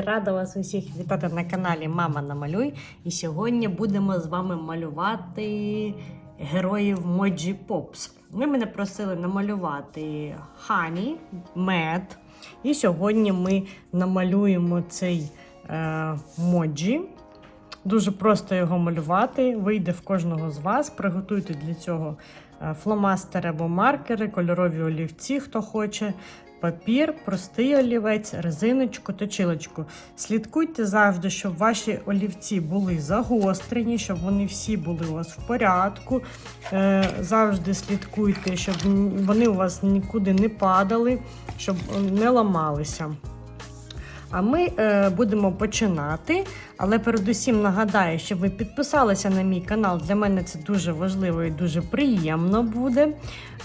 Рада вас усіх вітати на каналі Мама Намалюй. І сьогодні будемо з вами малювати героїв Моджі Попс. Ви мене просили намалювати Хані, мед. І сьогодні ми намалюємо цей е, Моджі. Дуже просто його малювати. Вийде в кожного з вас. Приготуйте для цього е, фломастери або маркери, кольорові олівці, хто хоче, папір, простий олівець, резиночку, точилочку. Слідкуйте завжди, щоб ваші олівці були загострені, щоб вони всі були у вас в порядку. Е, Завжди слідкуйте, щоб вони у вас нікуди не падали, щоб не ламалися. А ми е, будемо починати. Але передусім нагадаю, щоб ви підписалися на мій канал. Для мене це дуже важливо і дуже приємно буде.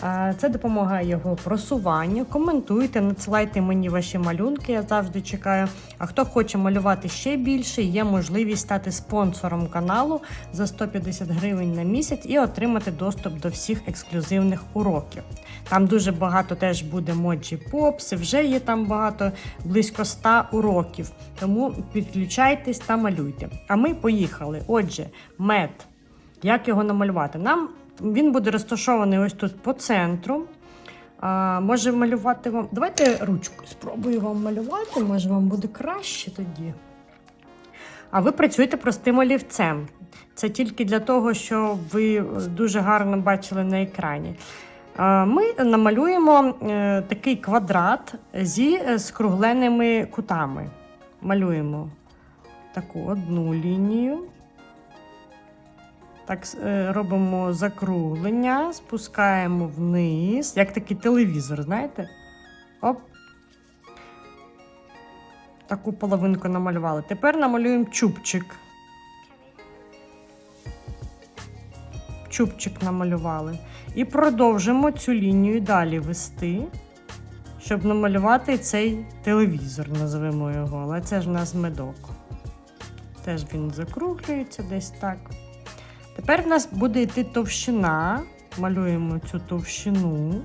Е, це допомагає його просуванню. Коментуйте, надсилайте мені ваші малюнки, я завжди чекаю. А хто хоче малювати ще більше, є можливість стати спонсором каналу за 150 гривень на місяць і отримати доступ до всіх ексклюзивних уроків. Там дуже багато теж буде моджі попс, вже є там багато, близько 100 уроків. Тому підключайтесь та малюйте. А ми поїхали. Отже, мед. Як його намалювати? Нам він буде розташований ось тут по центру. А, може малювати вам. Давайте ручку спробую вам малювати, може вам буде краще тоді. А ви працюєте простим олівцем. Це тільки для того, щоб ви дуже гарно бачили на екрані. Ми намалюємо е, такий квадрат зі е, скругленими кутами. Малюємо таку одну лінію. Так, е, робимо закруглення, спускаємо вниз, як такий телевізор, знаєте? Оп. Таку половинку намалювали. Тепер намалюємо чубчик. Чубчик намалювали. І продовжимо цю лінію далі вести, щоб намалювати цей телевізор, називаємо його. Але це ж в нас медок. Теж він закруглюється десь так. Тепер в нас буде йти товщина. Малюємо цю товщину.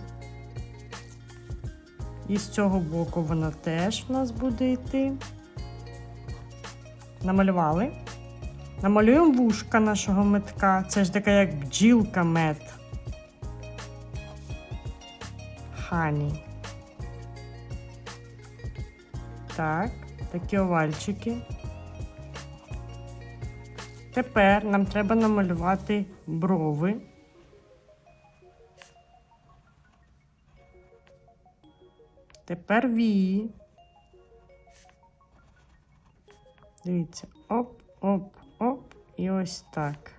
І з цього боку вона теж в нас буде йти. Намалювали. Намалюємо вушка нашого метка. Це ж така як бджілка мед. Хані. Так, такі овальчики. Тепер нам треба намалювати брови. Тепер вії. Дивіться, оп, оп, і ось так.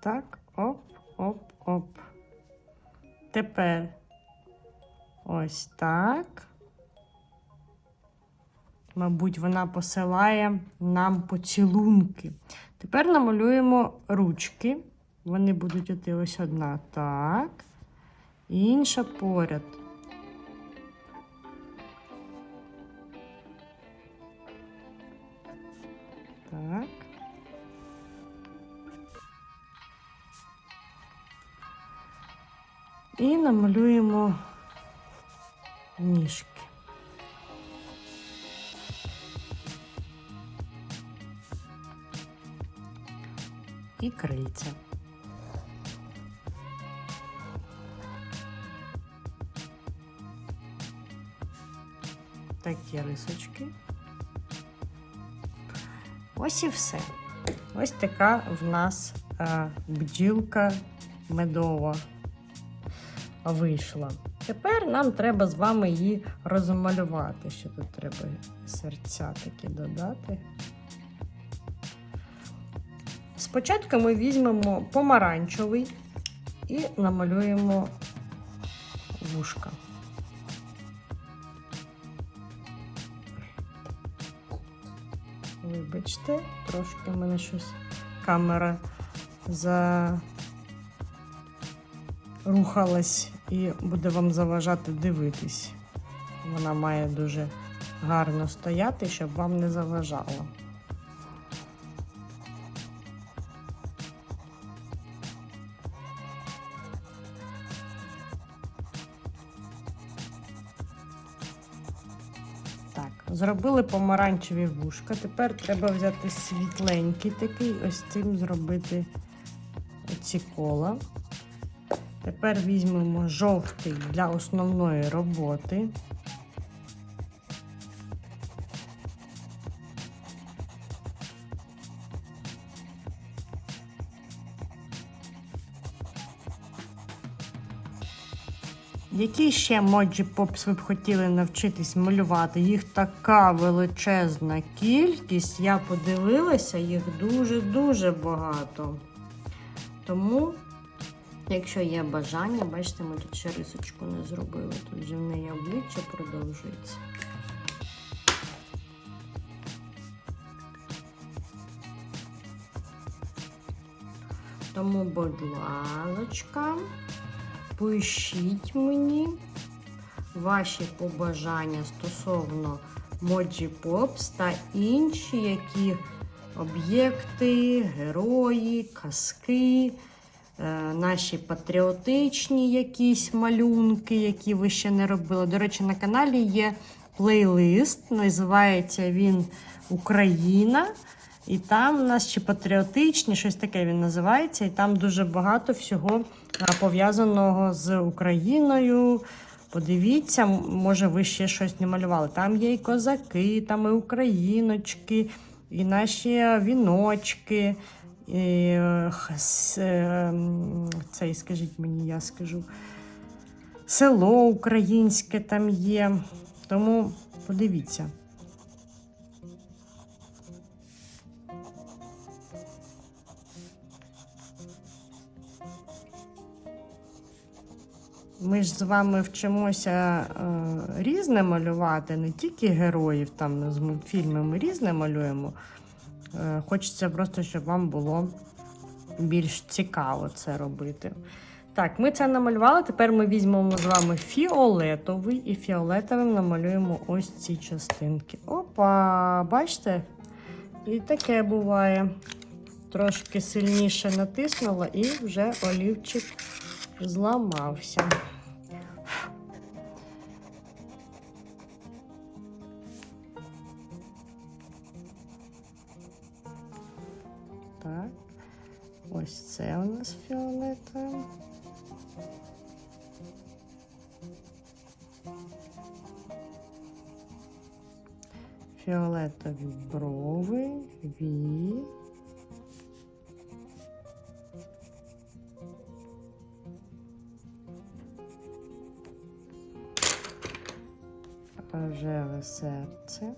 Так, оп, оп, оп. Тепер ось так. Мабуть, вона посилає нам поцілунки. Тепер намалюємо ручки. Вони будуть іти ось одна так. Інша поряд. І намалюємо ніжки. і крильця. Такі рисочки. Ось і все. Ось така в нас е, бджілка медова вийшла. Тепер нам треба з вами її розмалювати. Ще тут треба серця такі додати. Спочатку ми візьмемо помаранчевий і намалюємо вушка. Вибачте, трошки в мене щось камера зарухалась і буде вам заважати дивитись. Вона має дуже гарно стояти, щоб вам не заважало. Зробили помаранчеві вушка. Тепер треба взяти світленький такий, ось цим зробити ці кола. Тепер візьмемо жовтий для основної роботи. Які ще моджі попс ви б хотіли навчитись малювати? Їх така величезна кількість. Я подивилася, їх дуже-дуже багато. Тому, якщо є бажання, бачите, ми тут ще рисочку не зробили. Тут вже в неї обличчя продовжується. Тому, будь ласочка, пишіть мені ваші побажання стосовно Моджі Попс та інші які об'єкти, герої, казки, наші патріотичні якісь малюнки, які ви ще не робили. До речі, на каналі є плейлист, називається він Україна. І там у нас ще патріотичні, щось таке він називається, і там дуже багато всього пов'язаного з Україною. Подивіться, може, ви ще щось не малювали. Там є і козаки, там і україночки, і наші віночки. Е, е, цей, скажіть мені, я скажу. Село українське там є. Тому подивіться. Ми ж з вами вчимося е, різне малювати, не тільки героїв там з мультфільмів, ми різне малюємо. Е, хочеться просто, щоб вам було більш цікаво це робити. Так, ми це намалювали. Тепер ми візьмемо з вами фіолетовий і фіолетовим намалюємо ось ці частинки. Опа! Бачите? І таке буває. Трошки сильніше натиснула і вже олівчик зламався. Фіолетові брови, вії. рожеве серце.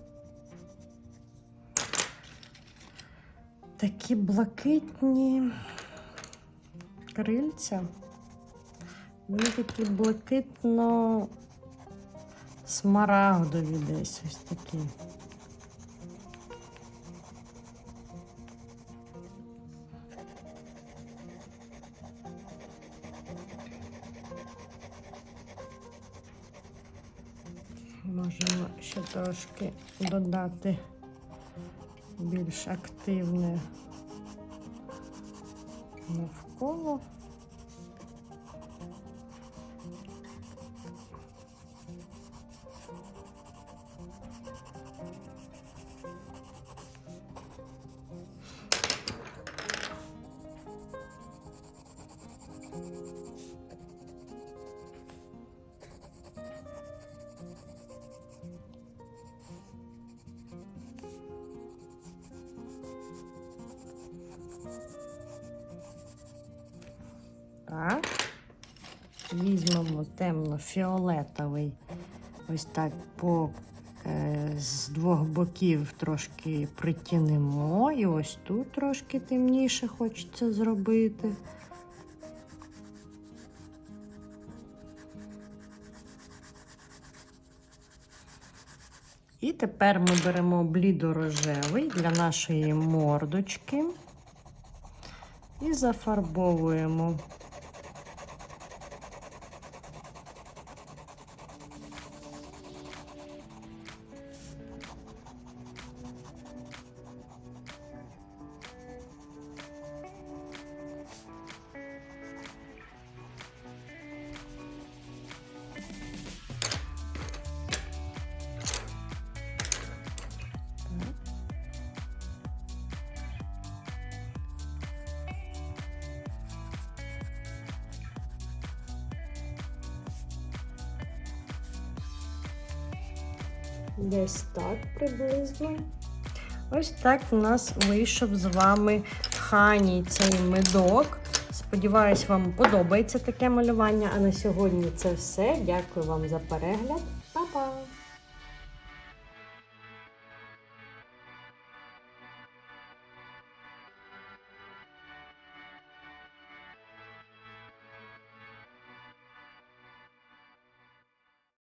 Такі блакитні крильця. Вони такі блакитно смарагдові десь ось такі. Можемо ще трошки додати більш активне навколо. Так. Візьмемо темно-фіолетовий. Ось так по е, з двох боків трошки притінемо. І ось тут трошки темніше хочеться зробити. І тепер ми беремо блідорожевий для нашої мордочки і зафарбовуємо. Десь так приблизно. Ось так у нас вийшов з вами хані цей медок. Сподіваюсь, вам подобається таке малювання. А на сьогодні це все. Дякую вам за перегляд. Па-па!